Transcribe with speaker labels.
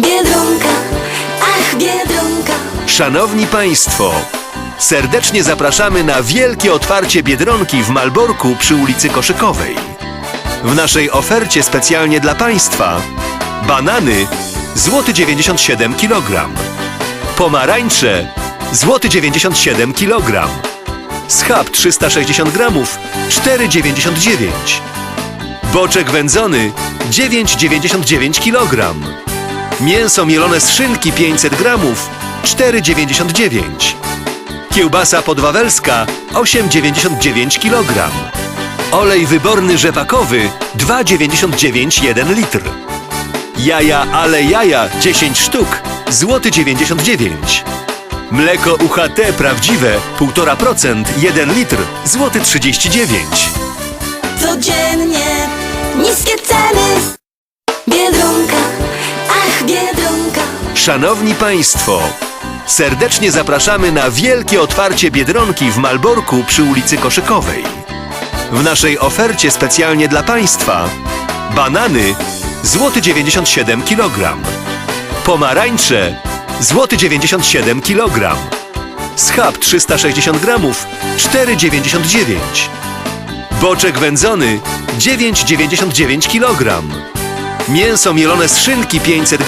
Speaker 1: Biedronka, ach Biedronka
Speaker 2: Szanowni Państwo, serdecznie zapraszamy na wielkie otwarcie Biedronki w Malborku przy ulicy Koszykowej. W naszej ofercie specjalnie dla Państwa banany złoty 97 kg, pomarańcze złoty 97 kg, schab 360 g 4,99 boczek wędzony 9,99 kg, mięso mielone z szynki 500 gramów 4,99 Kiełbasa podwawelska 8,99 kg Olej wyborny rzepakowy 2,99 1 litr. Jaja ale jaja 10 sztuk złoty 99 Mleko UHT prawdziwe 1,5% 1 litr złoty 39
Speaker 1: Codziennie
Speaker 2: Szanowni Państwo, serdecznie zapraszamy na wielkie otwarcie Biedronki w Malborku przy ulicy Koszykowej. W naszej ofercie specjalnie dla Państwa banany złoty 97 kg, pomarańcze złoty 97 kg, schab 360 g 4,99 boczek wędzony 9,99 kg, mięso mielone z szynki 500